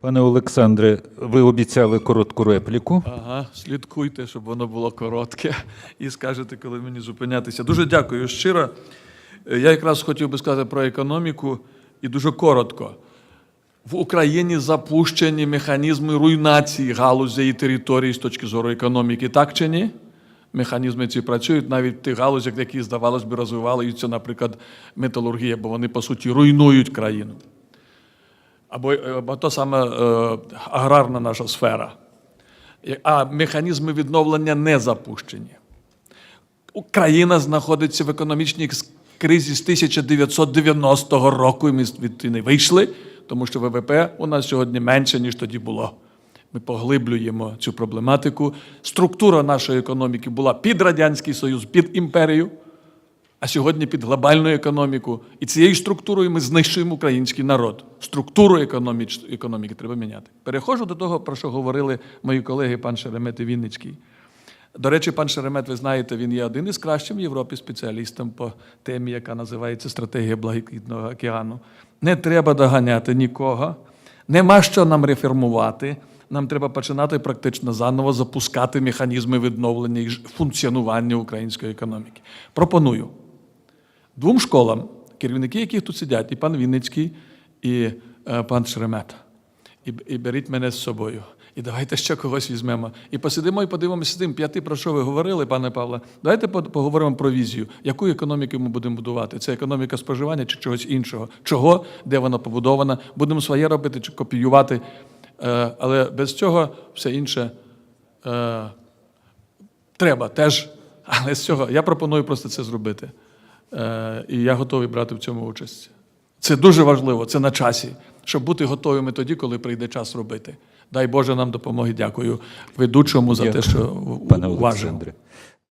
Пане Олександре, ви обіцяли коротку репліку. Ага, слідкуйте, щоб воно було коротке, і скажете, коли мені зупинятися. Дуже дякую щиро. Я якраз хотів би сказати про економіку і дуже коротко. В Україні запущені механізми руйнації галузей і територій з точки зору економіки, так чи ні? Механізми ці працюють навіть в тих галузях, які, здавалось би, розвивалися, наприклад, металургія, бо вони, по суті, руйнують країну. Або, або то саме е, аграрна наша сфера. А механізми відновлення не запущені. Україна знаходиться в економічній кризі з 1990 року, і ми звідти не вийшли, тому що ВВП у нас сьогодні менше, ніж тоді було. Ми поглиблюємо цю проблематику. Структура нашої економіки була під Радянський Союз, під імперію, а сьогодні під глобальну економіку. І цією структурою ми знищуємо український народ. Структуру економіч- економіки треба міняти. Переходжу до того, про що говорили мої колеги, пан Шеремет і Вінницький. До речі, пан Шеремет, ви знаєте, він є один із кращим в Європі спеціалістом по темі, яка називається стратегія Блакитного океану. Не треба доганяти нікого, нема що нам реформувати. Нам треба починати практично заново запускати механізми відновлення і функціонування української економіки. Пропоную двом школам, керівники яких тут сидять, і пан Вінницький, і е, пан Шеремет. І, і беріть мене з собою. І давайте ще когось візьмемо. І посидимо і подивимося з тим п'яти, про що ви говорили, пане Павле. Давайте поговоримо про візію. Яку економіку ми будемо будувати? Це економіка споживання чи чогось іншого? Чого, де вона побудована? Будемо своє робити чи копіювати. Е, але без цього все інше е, треба теж. Але з цього я пропоную просто це зробити. Е, і я готовий брати в цьому участь. Це дуже важливо, це на часі, щоб бути готовими тоді, коли прийде час робити. Дай Боже нам допомоги. Дякую ведучому за те, що уважив.